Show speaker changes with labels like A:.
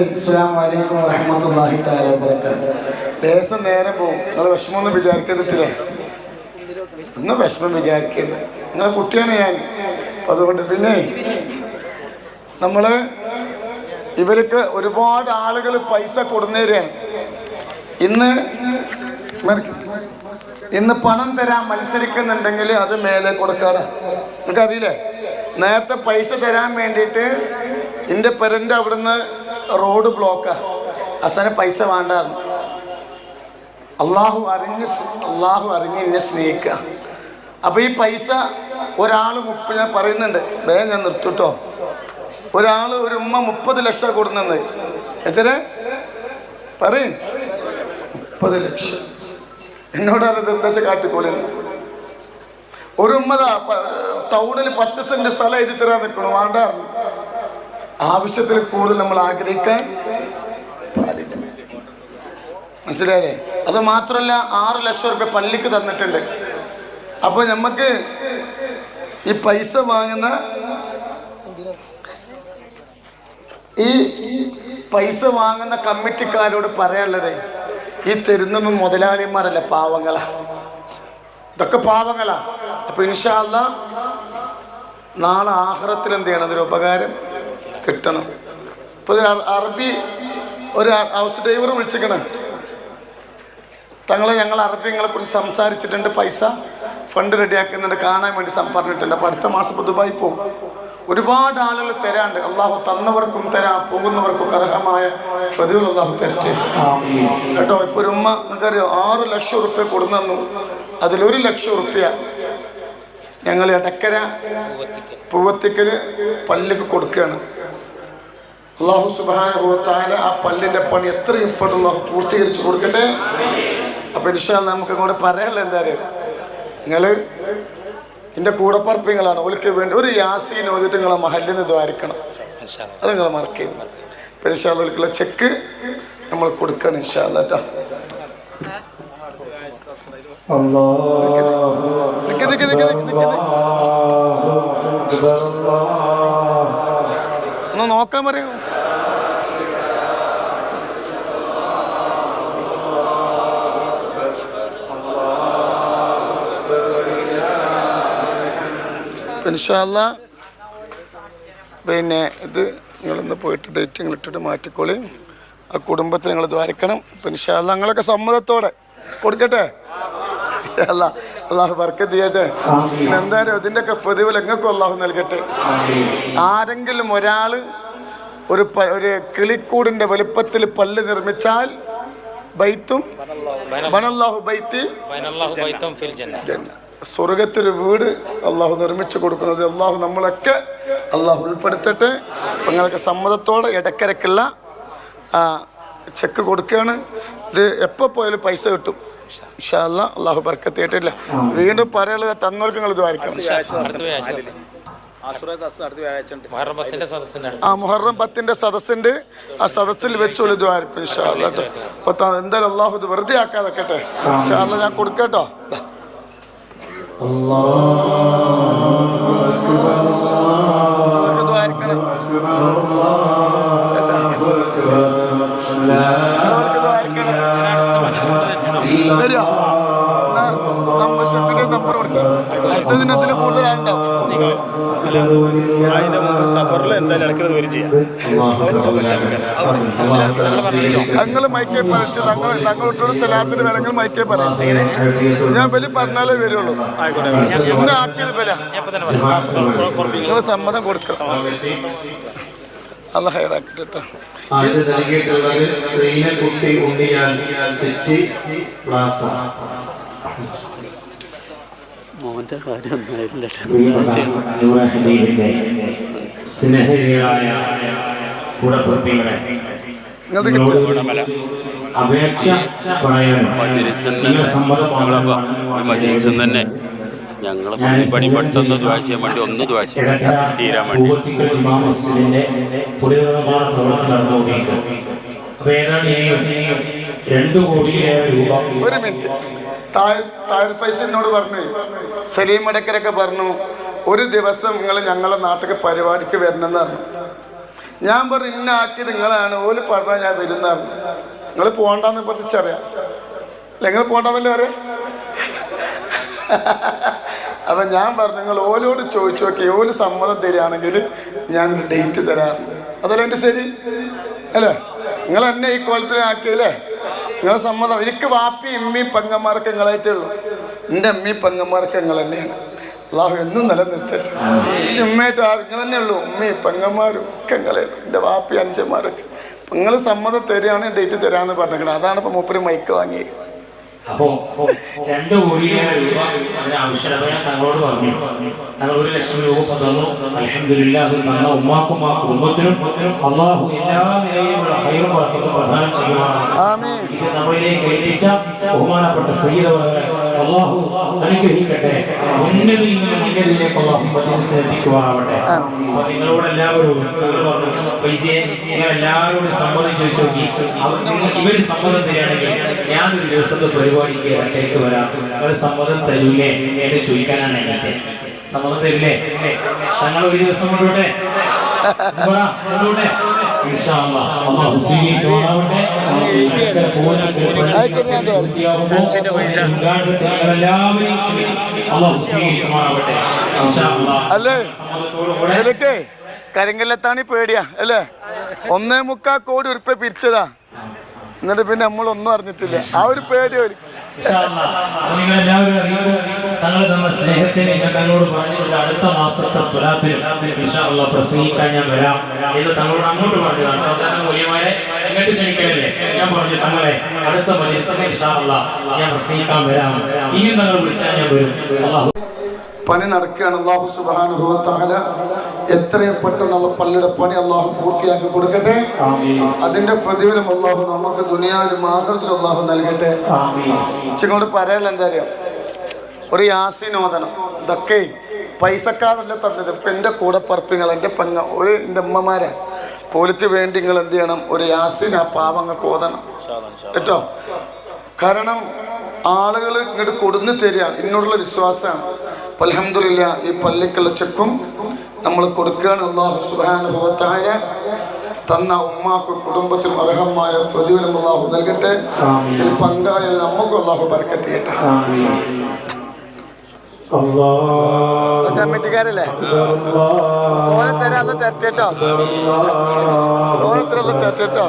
A: അസ്സലാമു അലൈക്കും വറഹ്മത്തുള്ളാഹി തആല വബറകാതുഹു. ലേസം നേരം പോകും. നിങ്ങൾ വിഷമമൊന്നും വിചാരിക്കരുതില്ലേ ഒന്നും വിഷമം വിചാരിക്കരുത്. നിങ്ങളെ കുട്ടിയാണ് ഞാൻ. അതുകൊണ്ട് പിന്നെ നമ്മൾ ഇവർക്ക് ഒരുപാട് ആളുകൾ പൈസ കൊടുന്നേരാണ്. ഇന്ന് ഇന്ന് പണം തരാൻ മത്സരിക്കുന്നുണ്ടെങ്കിൽ അത് മേലെ കൊടുക്കാറ് നിങ്ങൾക്കറിയില്ലേ? നേരത്തെ പൈസ തരാൻ വേണ്ടിയിട്ട് എന്റെ പെരന്റെ അവിടുന്ന് റോഡ് ബ്ലോക്ക് അവസാനം പൈസ വേണ്ട. അള്ളാഹു അറിഞ്ഞ് അള്ളാഹു അറിഞ്ഞ് എന്നെ സ്നേഹിക്കുക. അപ്പൊ ഈ പൈസ ഒരാൾ മുപ്പ ഞാൻ പറയുന്നുണ്ട്. വേഗം ഞാൻ നിർത്തുട്ടോ. ഒരാൾ ഒരു ഉമ്മ മുപ്പത് ലക്ഷം കൊടുക്കുന്നത് എത്ര പറയും. മുപ്പത് ലക്ഷം. എന്നോട് അറിയത് എന്താ കാട്ടിക്കോളി. ഒരു ഉമ്മതാ ടൗണിൽ പത്ത് സെന്റ് സ്ഥലം എഴുതി തരാൻ നിൽക്കണു വേണ്ടായിരുന്നു ആവശ്യത്തിൽ കൂടുതൽ നമ്മൾ ആഗ്രഹിക്കാൻ പാടില്ല. മനസ്സിലായേ അത് മാത്രമല്ല ആറ് ലക്ഷം രൂപ പള്ളിക്ക് തന്നിട്ടുണ്ട്. അപ്പോൾ നമുക്ക് ഈ പൈസ വാങ്ങുന്ന ഈ പൈസ വാങ്ങുന്ന കമ്മിറ്റിക്കാരോട് പറയാനുള്ളത് ഈ തരുന്നൊന്നും മുതലാളിമാരല്ല പാവങ്ങളാ. ഇതൊക്കെ പാവങ്ങളാ. അപ്പൊ ഇൻഷാല്ല നാളെ ആഹ്റത്തിൽ എന്ത് ചെയ്യണം? അതൊരു ഉപകാരം. കിട്ടണം. ഇപ്പൊ അറബി ഒരു ഹൗസ് ഡ്രൈവർ വിളിച്ചിരിക്കണം. തങ്ങളെ ഞങ്ങൾ അറബിങ്ങളെ കുറിച്ച് സംസാരിച്ചിട്ടുണ്ട് പൈസ ഫണ്ട് റെഡിയാക്കുന്നുണ്ട് കാണാൻ വേണ്ടി പറഞ്ഞിട്ടുണ്ട്. അപ്പൊ അടുത്ത മാസം ദുബായി പോകും ഒരുപാട് ആളുകൾ തരാണ്ട് അള്ളാഹു തന്നവർക്കും തരാ പോകുന്നവർക്കും അർഹമായ പ്രതികൾ അള്ളാഹു തരട്ടെ. കേട്ടോ ഇപ്പൊ ഒരു ഉമ്മ നിങ്ങൾക്കറിയോ ആറ് ലക്ഷം റുപ്യ കൊടുന്നു അതിലൊരു ലക്ഷം റുപ്യ ഞങ്ങൾ ഇടക്കര പൂവത്തിക്കൽ പള്ളിക്ക് കൊടുക്കുകയാണ്. അള്ളാഹു സുബാനുഭവത്തായ ആ പള്ളിന്റെ പണി എത്രയും പെട്ടെന്ന് പൂർത്തീകരിച്ചു കൊടുക്കട്ടെ അപ്പൊ ഇൻഷാ നമുക്ക് അങ്ങോട്ട് പറയാനുള്ള എന്താ നിങ്ങൾ എന്റെ കൂടപ്പറപ്പിങ്ങളാണ് ഓൽക്ക് വേണ്ടി ഒരു യാസീൻ ഓതിട്ട് നിങ്ങളെ മഹലിൽ നിന്ന് ദ്വാരിക്കണം അത് നിങ്ങൾ മറക്കരുത് അപ്പൊ ഇൻഷാ അല്ലാ ഓൽക്കുള്ള ചെക്ക് നമ്മൾ കൊടുക്കണം ഇൻഷാ കേട്ടോ നിക്ക് നിക്ക് നിക്ക് നിക്ക് നിക്ക് നിക്ക്. പറയാമോ ഇൻഷാല്ല പിന്നെ ഇത് നിങ്ങളിന്ന് പോയിട്ട് ഡേറ്റ് നിങ്ങൾ ഇട്ടിട്ട് മാറ്റിക്കോളി. ആ കുടുംബത്തിൽ നിങ്ങൾ ദ്വാരിക്കണം ഇൻഷാല്ല നിങ്ങളൊക്കെ സമ്മതത്തോടെ കൊടുക്കട്ടെ? ഇൻഷാല്ലാ. അള്ളാഹു ബർക്കത്ത് ചെയ്യട്ടെ. പിന്നെ എന്തായാലും ഇതിന്റെയൊക്കെ ഫതിവിൽ എങ്ങൾക്കും അള്ളാഹു നൽകട്ടെ. ആരെങ്കിലും ഒരാൾ ഒരു ഒരു കിളിക്കൂടിന്റെ വലുപ്പത്തിൽ പല്ല് നിർമ്മിച്ചാൽ ബൈത്തും ബനല്ലാഹു ബൈത്തി. സ്വർഗത്തിൽ വീട് അള്ളാഹു നിർമ്മിച്ചു കൊടുക്കുന്നത്. അള്ളാഹു നമ്മളൊക്കെ അള്ളാഹു ഉൾപ്പെടുത്തട്ടെ. നിങ്ങൾക്ക് സമ്മതത്തോടെ ഇടക്കരക്കുള്ള ചെക്ക് കൊടുക്കുകയാണ്. ഇത് എപ്പോൾ പോയാലും പൈസ കിട്ടും. ഇഷാല്ല അള്ളാഹു ബർക്കത്ത് വീണ്ടും പറയാനുള്ളത് തന്നോൽക്കങ്ങൾ നിങ്ങൾ ഇത്
B: അടുത്ത അടുത്ത്.
A: ആ മുഹറം പത്തിന്റെ സദസ്സിന്റെ ആ സദസ്സിൽ വെച്ചോളൂ ഇത് ആയിരിക്കും അപ്പൊ എന്തായാലും അള്ളാഹു ഇത് വെറുതെ ആക്കാതെക്കട്ടെ. ഇൻഷാല്ല ഞാൻ കൊടുക്കട്ടോ. ശരിയോ? നമ്പർ ഷെഫിന്റെ നമ്പർ കൊടുക്കാം. അടുത്തതിന് അതിൽ കൂടുതലായിട്ടുണ്ടാവും.
C: അതിന്റെ മുമ്പ് സഫറിൽ എന്തായാലും ഇടയ്ക്കത് വരും ചെയ്യാം.
A: തങ്ങൾ മൈക്കേ പറച്ച് തങ്ങൾ തങ്ങളുടെ സ്ഥലത്തിന് വിലങ്ങൾ മൈക്കേ പറയാം ഞാൻ ബലി പറഞ്ഞാലേ വരുള്ളൂ. ഇന്ന് ആക്കിയത് ബല. നിങ്ങൾ സമ്മതം കൊടുക്കണം. അല്ല ഹൈറാക്കിട്ട് കേട്ടോ
D: അത് നൽകിയിട്ടുള്ളത് ശ്രീനക്കുട്ടി ഉണ്ണിയാൽ സിറ്റി പ്ലാസ.
E: മോന്റെ കാര്യം
D: സ്നേഹികളായ കൂടപ്പുറപ്പികളെ അപേക്ഷ പറയാനും നിങ്ങളുടെ സമ്മതം
E: മജീസും തന്നെ. ഞങ്ങൾ പണി പെട്ടെന്ന് ദ്വാശിയ വേണ്ടി ഒന്ന് ദ്വാശിയ തീരാൻ വേണ്ടി.
D: രണ്ടു കോടിയിലേറെ രൂപ
A: ഒരു മിനിറ്റ്. എന്നോട് പറഞ്ഞു സലീം ഇടക്കരൊക്കെ പറഞ്ഞു ഒരു ദിവസം നിങ്ങൾ ഞങ്ങളെ നാട്ടിലെ പരിപാടിക്ക് വരണമെന്ന് പറഞ്ഞു. ഞാൻ പറഞ്ഞു ഇന്ന ആക്കി നിങ്ങളാണ് ഓൽ പറഞ്ഞാൽ ഞാൻ വരുന്ന നിങ്ങൾ പോകണ്ടെന്ന് പറഞ്ഞിച്ചറിയാം അല്ല നിങ്ങൾ പോകണ്ടെന്നല്ലേ പറയാം? അപ്പം ഞാൻ പറഞ്ഞു നിങ്ങൾ ഓലോട് ചോദിച്ചു നോക്കി ഓൽ സമ്മതം തരികയാണെങ്കിൽ ഞാൻ ഡേറ്റ് തരാറുണ്ട് അതല്ല എന്റെ ശരി? അല്ലേ? നിങ്ങൾ എന്നെ ഈ കോലത്തിലാക്കിയല്ലേ നിങ്ങളെ സമ്മതം എനിക്ക് വാപ്പി ഇമ്മി പെങ്ങന്മാർക്ക് നിങ്ങളായിട്ടേ ഉള്ളൂ എന്റെ അമ്മി പെങ്ങന്മാർക്ക് നിങ്ങൾ തന്നെയാണ്. അള്ളാഹു എന്നും നിലനിർത്തിട്ട്. ചിമ്മയായിട്ട് ആ നിങ്ങൾ തന്നെ ഉള്ളൂ. ഉമ്മി പെങ്ങന്മാരും ഒക്കെ നിങ്ങളെ എന്റെ വാപ്പി അഞ്ചന്മാരൊക്കെ നിങ്ങൾ സമ്മതം തരികയാണ് ഡേറ്റ് തരാമെന്ന് പറഞ്ഞിരിക്കണം അതാണ് ഇപ്പം മൂപ്പര് മൈക്ക് വാങ്ങിയത്.
D: അപ്പോ രണ്ട് രൂപ അതിന് തങ്ങളോട് പറഞ്ഞു. തങ്ങൾ ഒരു ലക്ഷം രൂപ തന്നു. അലഹമില്ല അത് തന്ന ഉമ്മാക്കും ആ കുടുംബത്തിനും അള്ളാഹു എല്ലാ നിലയിലുള്ള ഹൈറും വർക്കത്തും പ്രധാനം ഇത് നമ്മളിലേക്ക് എത്തിച്ച ബഹുമാനപ്പെട്ട സയ്യിദവകളെ അള്ളാഹു അനുഗ്രഹിക്കട്ടെ. ഉന്നതിയിൽ നിന്ന് ഉന്നതിയിലേക്ക് അള്ളാഹു ശ്രദ്ധിക്കുവാനാവട്ടെ നിങ്ങളോട് എല്ലാവരോടും പൈസയെ നിങ്ങൾ എല്ലാവരോടും സമ്മതം ചോദിച്ചു നോക്കി. അവർ ഇവർ സമ്മതം തരികയാണെങ്കിൽ ഞാനൊരു ദിവസത്തെ പരിപാടിക്ക് ഇടയ്ക്ക് വരാം. നിങ്ങൾ സമ്മതം തരൂലേ എന്ന് ചോദിക്കാനാണ് എനിക്ക് സമ്മതം തരില്ലേ തങ്ങൾ ഒരു ദിവസം കൊണ്ടുവിട്ടെ കൊണ്ടുവിട്ടെ ഇൻഷാ അല്ലാ.
A: ഇതിലൊക്കെ കരിങ്കല്ലെത്താണി പേടിയാ അല്ലേ? ഒന്നേ മുക്കാൽ കോടി ഉറുപ്പ പിരിച്ചതാ. എന്നിട്ട് പിന്നെ നമ്മൾ ഒന്നും അറിഞ്ഞിട്ടില്ല. ആ ഒരു പേടി ഒരു
D: തങ്ങൾ തന്ന സ്നേഹത്തിന് ഞാൻ തങ്ങളോട് പറഞ്ഞിട്ടുണ്ട് അടുത്ത മാസത്തെ സ്വലാത്തിൽ പ്രസംഗിക്കാൻ ഞാൻ വരാം എന്ന് തങ്ങളോട് അങ്ങോട്ട് പറഞ്ഞതാണ്. സാധാരണ മൂല്യമാരെ ഇങ്ങോട്ട് ക്ഷണിക്കലല്ലേ? ഞാൻ പറഞ്ഞു തങ്ങളെ അടുത്ത മത്സരം ഇൻഷാ അല്ലാ ഞാൻ പ്രസംഗിക്കാൻ വരാം. ഇനിയും തങ്ങൾ വിളിച്ചാൽ ഞാൻ വരും. അള്ളാഹു
A: പണി നടക്കുകയാണ് അള്ളാഹു സുബാനുഭവത്താല എത്രയും പെട്ടെന്ന് ഉള്ള പള്ളിയുടെ പണി അള്ളാഹു പൂർത്തിയാക്കി കൊടുക്കട്ടെ? അതിന്റെ പ്രതിഫലം അള്ളാഹു നമുക്ക് ദുനിയാവിലും ആഹൃത്തിൽ അള്ളാഹു നൽകട്ടെ. ചിങ്ങോട് പറയാനുള്ള എന്താ അറിയാം ഒരു യാസിനോദനം ഇതൊക്കെ പൈസക്കാരല്ല തന്നത്? ഇപ്പൊ എന്റെ കൂടെ പറപ്പിങ്ങൾ എന്റെ പെങ്ങ ഒരു എന്റെ അമ്മമാരെ പോലിക്ക് വേണ്ടി നിങ്ങൾ എന്ത് ചെയ്യണം? ഒരു യാസിൻ ആ പാവങ്ങൾക്ക് ഓതണം കേട്ടോ? കാരണം ആളുകൾ ഇങ്ങോട്ട് കൊടുന്നു തരിക ഇന്നുള്ള വിശ്വാസമാണ് അലഹമില്ല ഈ പള്ളിക്കുള്ള ചെക്കും നമ്മൾ കൊടുക്കുകയാണ്. അള്ളാഹു സുബാനുഭവത്തായ തന്ന ഉമ്മാക്കും കുടുംബത്തിനും അർഹമായ പ്രതിഫലം അള്ളാഹു നൽകട്ടെ. പങ്കായ നമുക്കും അള്ളാഹു ബർക്കത്തിയട്ടെ കമ്മിറ്റിക്കാരല്ലേ തോനെ തരാന്ന് തെറ്റേട്ടോ തോനെ തരാന്ന്